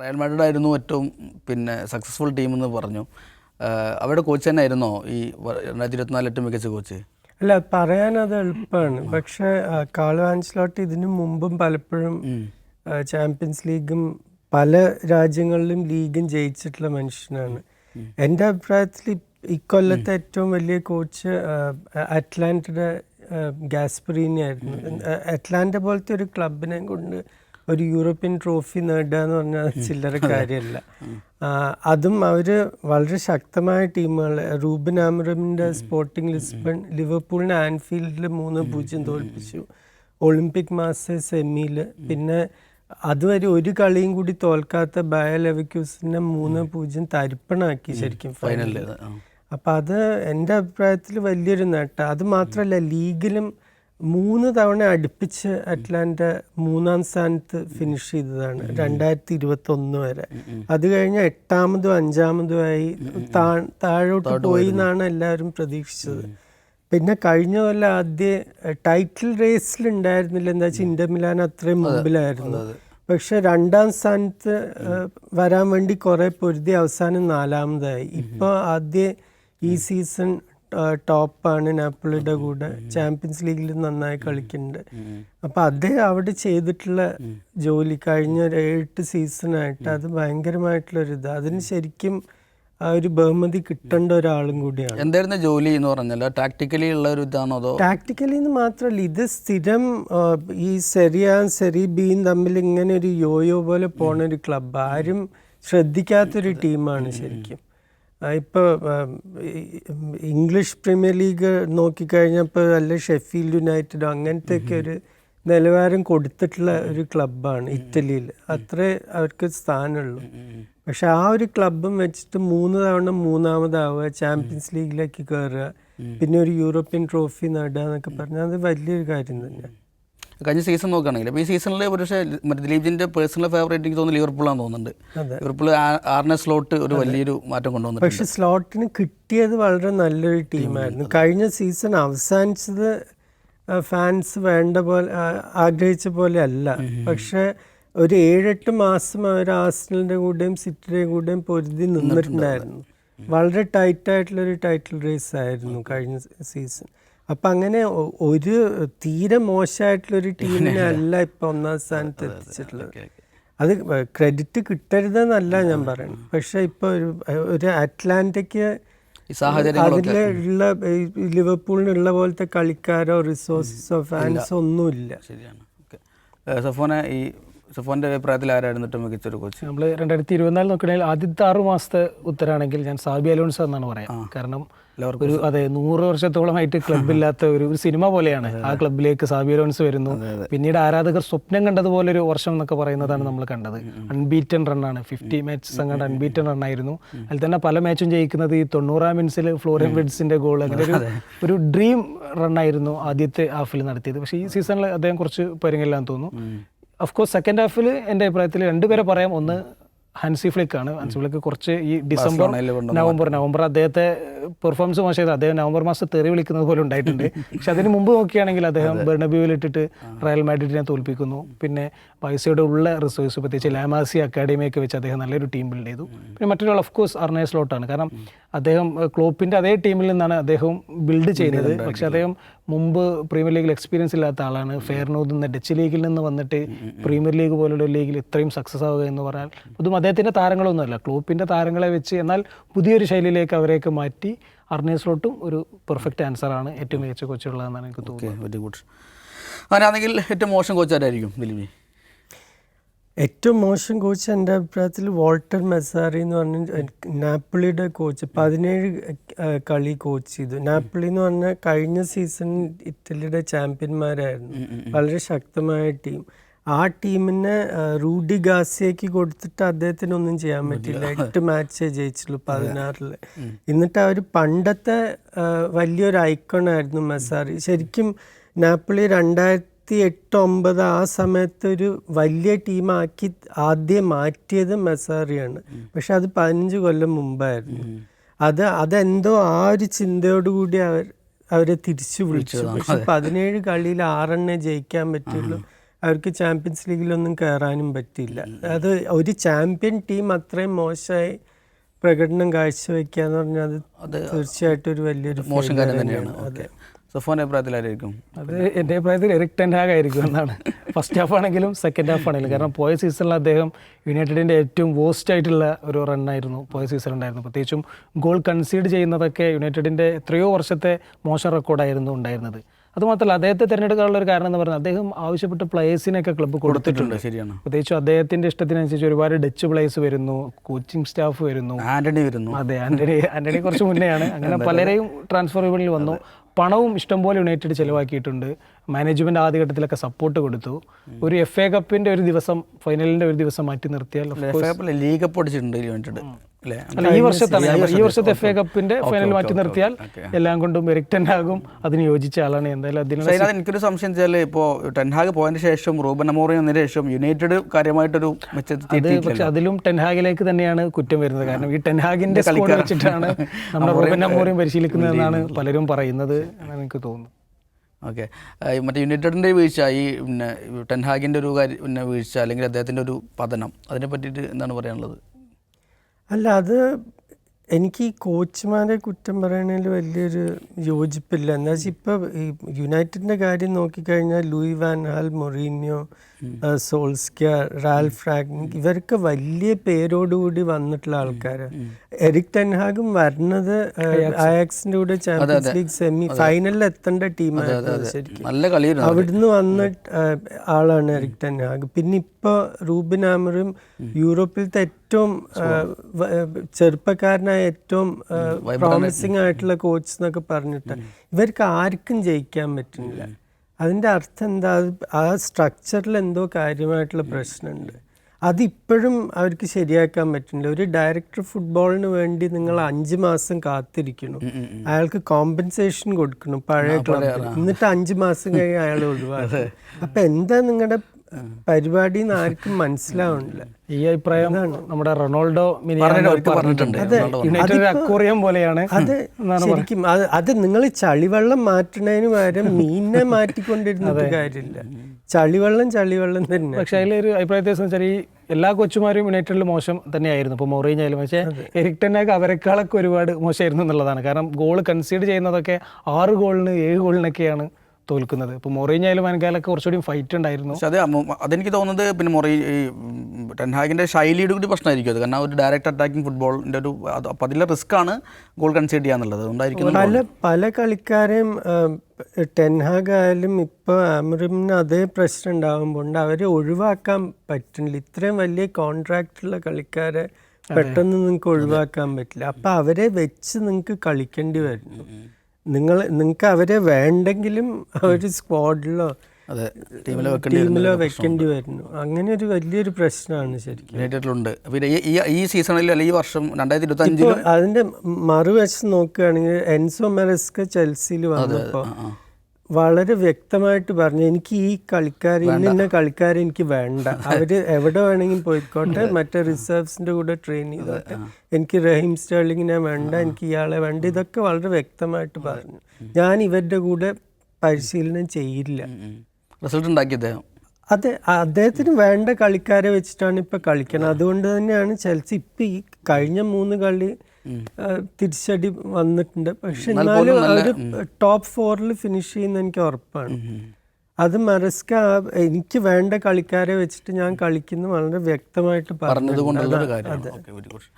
Real Madrid ആയിരുന്നു ഏറ്റവും പിന്നെ സക്സസ്ഫുൾ ടീം എന്ന് പറഞ്ഞു. അവരുടെ കോച്ച് തന്നെ ആയിരുന്നോ ഈ രണ്ടായിരത്തി ഇരുപത്തിനാല് ഏറ്റവും മികച്ച കോച്ച് അല്ല പറയാൻ അത് എളുപ്പമാണ്. പക്ഷെ കാളോ ആൻസ്ലോട്ട് ഇതിനു മുമ്പും പലപ്പോഴും ചാമ്പ്യൻസ് ലീഗും പല രാജ്യങ്ങളിലും ലീഗും ജയിച്ചിട്ടുള്ള മനുഷ്യനാണ്. എന്റെ അഭിപ്രായത്തിൽ ഇക്കൊല്ലത്തെ ഏറ്റവും വലിയ കോച്ച് അറ്റ്ലാന്റയുടെ ഗാസ്പറീനി ആയിരുന്നു. അറ്റ്ലാന്റ പോലത്തെ ഒരു ക്ലബിനെ കൊണ്ട് ഒരു യൂറോപ്യൻ ട്രോഫി നേടുക എന്ന് പറഞ്ഞാൽ ചില്ലറ കാര്യമല്ല. അതും അവർ വളരെ ശക്തമായ ടീമുകൾ റൂബൻ ആമറമിന്റെ സ്പോർട്ടിംഗ് ലിസ്ബൺ ലിവർപൂളിനെ ആൻഫീൽഡിൽ മൂന്ന് പൂജ്യം തോൽപ്പിച്ചു. ഒളിമ്പിക് മാസ്റ്റേഴ്സ് സെമിയിൽ പിന്നെ അതുവരെ ഒരു കളിയും കൂടി തോൽക്കാത്ത ബയ ലെവക്യൂസിനെ മൂന്ന് പൂജ്യം തരിപ്പണാക്കി ശരിക്കും ഫൈനലിൽ അപ്പം അത് എന്റെ അഭിപ്രായത്തിൽ വലിയൊരു നേട്ടം. അത് മാത്രമല്ല ലീഗിലും മൂന്ന് തവണ അടുപ്പിച്ച് അറ്റ്ലാന്റ മൂന്നാം സ്ഥാനത്ത് ഫിനിഷ് ചെയ്തതാണ് രണ്ടായിരത്തി ഇരുപത്തി ഒന്ന് വരെ അത് കഴിഞ്ഞ് എട്ടാമതും അഞ്ചാമതുമായി താ- താഴോട്ട് പോയി എന്നാണ് എല്ലാവരും പ്രതീക്ഷിച്ചത്. പിന്നെ കഴിഞ്ഞ കൊല്ലം ആദ്യ ടൈറ്റിൽ റേസിൽ ഉണ്ടായിരുന്നില്ല. എന്താ വെച്ചാൽ ഇന്റർ മിലാൻ അത്രയും മുമ്പിലായിരുന്നു. പക്ഷെ രണ്ടാം സ്ഥാനത്ത് വരാൻ വേണ്ടി കുറെ പൊരുതി അവസാനം നാലാമതായി. ഇപ്പൊ ആദ്യ ഈ സീസൺ ടോപ്പാണ് നാപ്പിളിയുടെ കൂടെ. ചാമ്പ്യൻസ് ലീഗിൽ നന്നായി കളിക്കുന്നുണ്ട്. അപ്പൊ അദ്ദേഹം അവിടെ ചെയ്തിട്ടുള്ള ജോലി കഴിഞ്ഞ ഒരു എട്ട് സീസണായിട്ട് അത് ഭയങ്കരമായിട്ടുള്ള ഒരു ഇത് അതിന് ശരിക്കും ആ ഒരു ബഹുമതി കിട്ടേണ്ട ഒരാളും കൂടിയാണ്. എന്തായിരുന്നു ജോലി എന്ന് പറഞ്ഞാൽ ടാക്ടിക്കലി ഉള്ള ഒരു ഇതാണോ അതോ? ടാക്ടിക്കലി എന്ന് മാത്രമല്ല ഇത് സ്ഥിരം ഈ സെറിയ സെറി ബിയും തമ്മിൽ ഇങ്ങനെ ഒരു യോയോ പോലെ പോണ ഒരു ക്ലബ്ബ് ആരും ശ്രദ്ധിക്കാത്തൊരു ടീമാണ് ശരിക്കും. ആ, ഇപ്പൊ ഇംഗ്ലീഷ് പ്രീമിയർ ലീഗ് നോക്കിക്കഴിഞ്ഞപ്പോൾ അല്ല ഷെഫീൽഡ് യുണൈറ്റഡോ അങ്ങനത്തെ ഒക്കെ ഒരു നിലവാരം കൊടുത്തിട്ടുള്ള ഒരു ക്ലബ്ബാണ് ഇറ്റലിയിൽ അത്രേ അവർക്ക് സ്ഥാനമുള്ളൂ. പക്ഷെ ആ ഒരു ക്ലബും വെച്ചിട്ട് മൂന്ന് തവണ മൂന്നാമതാവുക ചാമ്പ്യൻസ് ലീഗിലേക്ക് കയറുക പിന്നെ ഒരു യൂറോപ്യൻ ട്രോഫി നേടുക എന്നൊക്കെ പറഞ്ഞാൽ അത് വലിയൊരു കാര്യം തന്നെ കഴിഞ്ഞ സീസൺ നോക്കുകയാണെങ്കിൽ അപ്പോൾ ഈ സീസണിൽ പക്ഷേ മറ്റേ ദിലീപിന്റെ പേഴ്സണൽ ഫേവറേറ്റ് എനിക്ക് തോന്നുന്നു ലിവർപൂളാന്ന് തോന്നുന്നുണ്ട്. ലിവർപൂൾ ആറിനെ സ്ലോട്ട് ഒരു വലിയൊരു മാറ്റം കൊണ്ടുവന്നിട്ടുണ്ട്. പക്ഷേ സ്ലോട്ടിന് കിട്ടിയത് വളരെ നല്ലൊരു ടീമായിരുന്നു. കഴിഞ്ഞ സീസൺ അവസാനിച്ചത് ഫാൻസ് വേണ്ട പോലെ ആഗ്രഹിച്ച പോലെ അല്ല. പക്ഷേ ഒരു ഏഴെട്ട് മാസം അവർ ആസ്റ്റലിന്റെ കൂടെയും സിറ്റിയുടെ കൂടെയും പൊരുതി നിന്നിട്ടുണ്ടായിരുന്നു. വളരെ ടൈറ്റായിട്ടുള്ളൊരു ടൈറ്റിൽ റേസ് ആയിരുന്നു കഴിഞ്ഞ സീസൺ അപ്പൊ അങ്ങനെ ഒരു തീരെ മോശമായിട്ടുള്ള ഒരു ടീമിനെ അല്ല ഇപ്പൊ ഒന്നാം സ്ഥാനത്ത് എത്തിച്ചിട്ടുള്ളത്. അത് ക്രെഡിറ്റ് കിട്ടരുതെന്നല്ല ഞാൻ പറയുന്നത് പക്ഷെ ഇപ്പൊ ഒരു ഒരു അറ്റ്ലാന്റിക്ക് അതിലുള്ള ലിവർപൂളിനുള്ള പോലത്തെ കളിക്കാരോ റിസോഴ്സസോ ഫാൻസോ ഒന്നുമില്ല. ശരിയാണ്. സഫോനെ ഈ സഫോന്റെ അഭിപ്രായത്തിൽ ആരായിരുന്നു മികച്ചൊരു കോച്ച് നമ്മൾ രണ്ടായിരത്തി ഇരുപത്തിനാല് നോക്കുകയാണെങ്കിൽ ആദ്യത്തെ ആറ് മാസത്തെ ഉത്തരാണെങ്കിൽ ഞാൻ സാബി അലോൺസ് എന്നാണ് പറയാം. കാരണം ഒരു അതെ നൂറ് വർഷത്തോളമായിട്ട് ക്ലബില്ലാത്ത ഒരു ഒരു സിനിമ പോലെയാണ്. ആ ക്ലബിലേക്ക് സാബിയലോൺസ് വരുന്നു. പിന്നീട് ആരാധകർ സ്വപ്നം കണ്ടതുപോലെ ഒരു വർഷം എന്നൊക്കെ പറയുന്നതാണ് നമ്മൾ കണ്ടത്. അൺബീറ്റൻ റണ്ണാണ് ഫിഫ്റ്റി മാച്ചസ് അങ്ങോട്ട് അൺബീറ്റൻ റണ്ണായിരുന്നു അതിൽ തന്നെ പല മാച്ചും ജയിക്കുന്നത് ഈ തൊണ്ണൂറാം മിനിറ്റ്സിൽ ഫ്ലോറിൻ ബ്രിഡ്സിന്റെ ഗോൾ അങ്ങനെ ഒരു ഒരു ഡ്രീം റണ്ണായിരുന്നു ആദ്യത്തെ ഹാഫിൽ നടത്തിയത്. പക്ഷേ ഈ സീസണിൽ അദ്ദേഹം കുറച്ച് പരിങ്ങില്ലാന്ന് തോന്നുന്നു. അഫ്കോഴ്സ് സെക്കൻഡ് ഹാഫിൽ എന്റെ അഭിപ്രായത്തിൽ രണ്ടുപേരെ പറയാം. ഒന്ന് ഹൻസി ഫ്ലിക്ക് ആണ്. ഹൻസി ഫ്ലിക്ക് കുറച്ച് ഈ ഡിസംബർ നവംബർ നവംബർ അദ്ദേഹത്തെ പെർഫോമൻസ് മോശം അദ്ദേഹം നവംബർ മാസം തെറി വിളിക്കുന്നത് പോലെ ഉണ്ടായിട്ടുണ്ട്. പക്ഷെ അതിന് മുമ്പ് നോക്കുകയാണെങ്കിൽ അദ്ദേഹം ബെർണബ്യൂവിൽ ഇട്ടിട്ട് റയൽ മാഡ്രിഡിനെ തോൽപ്പിക്കുന്നു. പിന്നെ പൈസയുടെ ഉള്ള റിസോഴ്സ് പ്രത്യേകിച്ച് ലാമാസി അക്കാഡമിയൊക്കെ വെച്ച് അദ്ദേഹം നല്ലൊരു ടീം ബിൽഡ് ചെയ്തു. പിന്നെ മറ്റൊരാൾ ഓഫ് കോഴ്സ് അർണേ സ്ലോട്ടാണ് കാരണം അദ്ദേഹം ക്ലോപ്പിന്റെ അതേ ടീമിൽ നിന്നാണ് അദ്ദേഹം ബിൽഡ് ചെയ്യുന്നത് പക്ഷെ അദ്ദേഹം മുമ്പ് പ്രീമിയർ ലീഗിൽ എക്സ്പീരിയൻസ് ഇല്ലാത്ത ആളാണ്. ഫെയർനോദ് നിന്ന് ഡച്ച് ലീഗിൽ നിന്ന് വന്നിട്ട് പ്രീമിയർ ലീഗ് പോലുള്ള ലീഗിൽ ഇത്രയും സക്സസ് ആവുക എന്ന് പറഞ്ഞാൽ അതും അദ്ദേഹത്തിന്റെ താരങ്ങളൊന്നുമല്ല. ക്ലോപ്പിന്റെ താരങ്ങളെ വെച്ച് എന്നാൽ പുതിയൊരു ശൈലിയിലേക്ക് അവരെയൊക്കെ മാറ്റി അർണേ സ്ലോട്ടും ഒരു പെർഫെക്റ്റ് ആൻസറാണ് ഏറ്റവും മികച്ച കോച്ചുള്ളതെന്നാണ് എനിക്ക് തോന്നുന്നത്. ഓക്കെ വെരി ഗുഡ് അങ്ങനെയാണെങ്കിൽ ഏറ്റവും മോശം കോച്ച് ആരായിരിക്കും ദിലീപി? ഏറ്റവും മോശം കോച്ച് എന്റെ അഭിപ്രായത്തിൽ വോൾട്ടർ മെസാറി എന്ന് പറഞ്ഞ നാപ്പിളിയുടെ കോച്ച് പതിനേഴ് കളി കോച്ച് ചെയ്തു. നാപ്പിളി എന്ന് പറഞ്ഞാൽ കഴിഞ്ഞ സീസൺ ഇറ്റലിയുടെ ചാമ്പ്യന്മാരായിരുന്നു വളരെ ശക്തമായ ടീം ആ ടീമിനെ റൂഡി ഗാസിയക്ക് കൊടുത്തിട്ട് അദ്ദേഹത്തിന് ഒന്നും ചെയ്യാൻ പറ്റില്ല എട്ട് മാച്ചേ ജയിച്ചുള്ളൂ പതിനാറിൽ. എന്നിട്ട് അവർ പണ്ടത്തെ വലിയൊരു ഐക്കൺ ആയിരുന്നു മെസാറി ശരിക്കും നാപ്പിളി രണ്ടായിരത്തി എട്ട് ഒമ്പത് ആ സമയത്ത് ഒരു വലിയ ടീമാക്കി ആദ്യം മാറ്റിയത് മെസാറിയാണ് പക്ഷെ അത് പതിനഞ്ച് കൊല്ലം മുമ്പായിരുന്നു. അത് അതെന്തോ ആ ഒരു ചിന്തയോടുകൂടി അവർ അവരെ തിരിച്ചു വിളിച്ചു. പക്ഷെ പതിനേഴ് കളിയിൽ ആറെണ്ണേ ജയിക്കാൻ പറ്റുള്ളൂ. അവർക്ക് ചാമ്പ്യൻസ് ലീഗിലൊന്നും കയറാനും പറ്റില്ല അത് ഒരു ചാമ്പ്യൻ ടീം അത്രയും മോശമായി പ്രകടനം കാഴ്ചവെക്കുക എന്ന് പറഞ്ഞാൽ അത് തീർച്ചയായിട്ടും ഒരു വലിയൊരു മോശം കാര്യം തന്നെയാണ്. ഓക്കെ. സഫോന്റെ അഭിപ്രായത്തിലായിരിക്കും അത് എന്റെ അഭിപ്രായത്തിൽ എറിക് ടെൻഹാഗ് ആയിരിക്കും എന്നാണ്. ഫസ്റ്റ് ഹാഫ് ആണെങ്കിലും സെക്കൻഡ് ഹാഫ് ആണെങ്കിലും. കാരണം പോയ സീസണിൽ അദ്ദേഹം യുണൈറ്റഡിന്റെ ഏറ്റവും വേസ്റ്റ് ആയിട്ടുള്ള ഒരു റണ്ണായിരുന്നു പോയ സീസൺ ഉണ്ടായിരുന്നു പ്രത്യേകിച്ചും ഗോൾ കൺസീഡ് ചെയ്യുന്നതൊക്കെ യുണൈറ്റഡിന്റെ എത്രയോ വർഷത്തെ മോശം റെക്കോർഡായിരുന്നു ഉണ്ടായിരുന്നത്. അതുമാത്രമല്ല അദ്ദേഹത്തെ തിരഞ്ഞെടുക്കാനുള്ള ഒരു കാരണം എന്ന് പറഞ്ഞാൽ അദ്ദേഹം ആവശ്യപ്പെട്ട പ്ലേയേഴ്സിനൊക്കെ ക്ലബ്ബ് കൊടുത്തിട്ടുണ്ട്. ശരിയാണ്. പ്രത്യേകിച്ച് അദ്ദേഹത്തിന്റെ ഇഷ്ടത്തിനനുസരിച്ച് ഒരുപാട് ഡച്ച് പ്ലേയേഴ്സ് വരുന്നു കോച്ചിങ് സ്റ്റാഫ് വരുന്നു. ആന്റണി വരുന്നു. അതെ ആന്റണി ആന്റണി കുറച്ച് മുന്നെയാണ്. അങ്ങനെ പലരെയും ട്രാൻസ്ഫർ വിപണിയിൽ വന്നു പണവും ഇഷ്ടംപോലെ യുണൈറ്റഡ് ചെലവാക്കിയിട്ടുണ്ട്. മാനേജ്മെന്റ് ആദ്യഘട്ടത്തിലൊക്കെ സപ്പോർട്ട് കൊടുത്തു. ഒരു എഫ് എ കപ്പിന്റെ ഒരു ദിവസം ഫൈനലിന്റെ ഒരു ദിവസം മാറ്റി നിർത്തിയാൽ ലീഗ് കപ്പ് അടിച്ചിട്ടുണ്ട് യുണൈറ്റഡ് ഈ വർഷത്താണ് ഈ വർഷത്തെ എഫ് എ കപ്പിന്റെ ഫൈനൽ മാറ്റി നിർത്തിയാൽ എല്ലാം കൊണ്ടും എറിക് ആകും അതിന് യോജിച്ച ആളാണ്. എന്തായാലും അതിന് എനിക്കൊരു സംശയം വെച്ചാൽ ഇപ്പോൾ ടെൻഹാഗ് പോയതിന് ശേഷം റൂബൻ അമോറി വന്നതിന് ശേഷം യുണൈറ്റഡ് കാര്യമായിട്ടൊരു പക്ഷെ അതിലും ടെൻഹാഗിലേക്ക് തന്നെയാണ് കുറ്റം വരുന്നത്. കാരണം ഈ ടെൻഹാഗിന്റെ സ്കോഡ് വെച്ചിട്ടാണ് നമ്മുടെ റൂബൻ അമോറിയം പരിശീലിക്കുന്നതെന്നാണ് പലരും പറയുന്നത് എനിക്ക് തോന്നുന്നു ഓക്കെ. മറ്റേ യുണൈറ്റഡിന്റെ വീഴ്ച ഈ പിന്നെ ടെൻഹാഗിന്റെ ഒരു കാര്യം പിന്നെ വീഴ്ച അല്ലെങ്കിൽ അദ്ദേഹത്തിന്റെ ഒരു പതനം അതിനെ പറ്റിയിട്ട് എന്താണ് പറയാനുള്ളത്? അല്ല അത് എനിക്ക് ഈ കോച്ച്മാരെ കുറ്റം പറയണതിൽ വലിയൊരു യോജിപ്പില്ല. എന്താ വെച്ചാൽ ഇപ്പോൾ ഈ യുണൈറ്റഡിന്റെ കാര്യം നോക്കിക്കഴിഞ്ഞാൽ Louis van Gaal Mourinho Solskjaer frog ഇവരൊക്കെ വലിയ പേരോടുകൂടി വന്നിട്ടുള്ള ആൾക്കാർ എരിക് ടെൻഹാഗും വരുന്നത് അയാക്സിന്റെ കൂടെ ചാമ്പ്യൻസ് ലീഗ് സെമി ഫൈനലിൽ എത്തേണ്ട ടീമായിരുന്നു ശരിക്കും. അവിടുന്ന് വന്ന ആളാണ് എരിക് ടെൻഹാഗ് പിന്നെ ഇപ്പോൾ റൂബിൻ ആമറും യൂറോപ്പിലത്തെ ഏറ്റവും ചെറുപ്പക്കാരനായ ഏറ്റവും പ്രോമിസിംഗ് ആയിട്ടുള്ള കോച്ച് എന്നൊക്കെ പറഞ്ഞിട്ട് ഇവർക്ക് ആർക്കും ജയിക്കാൻ പറ്റുന്നില്ല. അതിന്റെ അർത്ഥം എന്താ? ആ സ്ട്രക്ചറിൽ എന്തോ കാര്യമായിട്ടുള്ള പ്രശ്നമുണ്ട്. അതിപ്പോഴും അവർക്ക് ശരിയാക്കാൻ പറ്റുന്നില്ല. ഒരു ഡയറക്ടർ ഫുട്ബോളിന് വേണ്ടി നിങ്ങൾ അഞ്ച് മാസം കാത്തിരിക്കണം. അയാൾക്ക് കോമ്പൻസേഷൻ കൊടുക്കണം. പഴയ ക്ലബിൽ എന്നിട്ട് അഞ്ച് മാസം കഴിഞ്ഞ് അയാൾ ഒഴിവാക്കും. അപ്പൊ എന്താ നിങ്ങളുടെ പരിപാടി എന്ന് ആർക്കും മനസ്സിലാവുന്നില്ല. ഈ അഭിപ്രായം നമ്മുടെ റൊണാൾഡോ പറഞ്ഞിട്ട് പറഞ്ഞിട്ടുണ്ട്. യുണൈറ്റഡ് അക്വറിയം പോലെയാണ്. അത്. ശരിക്കും അത് അത് നിങ്ങൾ ചളിവെള്ളം മാറ്റുന്നതിന് പകരം മീനിനെ മാറ്റിക്കൊണ്ടിരുന്നത് കാര്യമില്ല. ചളിവെള്ളം ചളിവെള്ളം തന്നെ പക്ഷെ അതിലൊരു അഭിപ്രായത്തെ വെച്ചാൽ ഈ എല്ലാ കൊച്ചുമാരും യുണൈറ്റഡിൽ മോശം തന്നെയായിരുന്നു. ഇപ്പോൾ മൊറീഞ്ഞായാലും പക്ഷേ എറിക് ടെന്നാക്ക് അവരെക്കാളൊക്കെ ഒരുപാട് മോശമായിരുന്നു എന്നുള്ളതാണ്. കാരണം ഗോൾ കൺസീഡ് ചെയ്യുന്നതൊക്കെ ആറ് ഗോളിന് ഏഴ് ഗോളിനൊക്കെയാണ് തോൽക്കുന്നത്. ഇപ്പോൾ മൊറീഞ്ഞായാലും വൻകാലൊക്കെ കുറച്ചുകൂടി ഫൈറ്റ് ഉണ്ടായിരുന്നു. പക്ഷെ അത് അതെനിക്ക് തോന്നുന്നത് പിന്നെ മൊറി ഈ ടെൻഹാഗിന്റെ ശൈലിയുടെ കൂടി പ്രശ്നമായിരിക്കും. അത് കാരണം ഒരു ഡയറക്റ്റ് അറ്റാക്കിംഗ് ഫുട്ബോളിന്റെ ഒരു അപ്പം അതിലെ റിസ്ക് ആണ് ഗോൾ കൺസീഡ് ചെയ്യാന്നുള്ളത്. അതുകൊണ്ടായിരിക്കും പല പല കളിക്കാരെയും ടെൻഹാഗ് ആയാലും ഇപ്പോൾ ആമറിമിന് അതേ പ്രശ്നം ഉണ്ടാകുമ്പോൾ അവരെ ഒഴിവാക്കാൻ പറ്റുന്നില്ല. ഇത്രയും വലിയ കോൺട്രാക്റ്റുള്ള കളിക്കാരെ പെട്ടെന്ന് നിങ്ങൾക്ക് ഒഴിവാക്കാൻ പറ്റില്ല. അപ്പം അവരെ വെച്ച് നിങ്ങൾക്ക് കളിക്കേണ്ടി വരുന്നു. നിങ്ങൾ നിങ്ങൾക്ക് അവരെ വേണ്ടെങ്കിലും അവർ സ്ക്വാഡിലോ അതെ വെക്കേണ്ടി ടീമിലോ വെക്കേണ്ടി വരുന്നു. അങ്ങനെ ഒരു വലിയൊരു പ്രശ്നമാണ് ശരിക്കും. യുണൈറ്റഡിലുണ്ട് പിന്നെ ഈ- ഈ സീസണിൽ അല്ലെങ്കിൽ ഈ വർഷം രണ്ടായിരത്തി ഇരുപത്തി അഞ്ചിൽ അതിന്റെ മറുവശം നോക്കുകയാണെങ്കിൽ എൻസോ മെറസ്ക ചെൽസിയിൽ വന്നപ്പോൾ വളരെ വ്യക്തമായിട്ട് പറഞ്ഞു എനിക്ക് ഈ കളിക്കാർ ഇന്ന ഇന്ന കളിക്കാർ എനിക്ക് വേണ്ട. അവർ എവിടെ വേണമെങ്കിലും പോയിക്കോട്ടെ മറ്റേ റിസർവ്സിന്റെ കൂടെ ട്രെയിൻ ചെയ്തോട്ടെ. എനിക്ക് റഹീം സ്റ്റേർലിങ്ങിനെ വേണ്ട എനിക്ക് ഇയാളെ വേണ്ട. ഇതൊക്കെ വളരെ വ്യക്തമായിട്ട് പറഞ്ഞു. ഞാൻ ഇവരുടെ കൂടെ പരിശീലനം ചെയ്യില്ല. റിസൾട്ട് ഉണ്ടാക്കി അദ്ദേഹം? അതെ അദ്ദേഹത്തിന് വേണ്ട കളിക്കാരെ വെച്ചിട്ടാണ് ഇപ്പൊ കളിക്കുന്നത് അതുകൊണ്ട് തന്നെയാണ് ചെൽസി ഇപ്പൊ ഈ കഴിഞ്ഞ മൂന്ന് കളി തിരിച്ചടി വന്നിട്ടുണ്ട്. പക്ഷെ എന്നാലും ഒരു ടോപ്പ് ഫോറിൽ ഫിനിഷ് ചെയ്യുന്ന എനിക്ക് ഉറപ്പാണ്. അത് മറസ്ക എനിക്ക് വേണ്ട കളിക്കാരെ വെച്ചിട്ട് ഞാൻ കളിക്കുന്നു വളരെ വ്യക്തമായിട്ട് പറഞ്ഞത് കൊണ്ടുള്ള കൊണ്ടുള്ളൊരു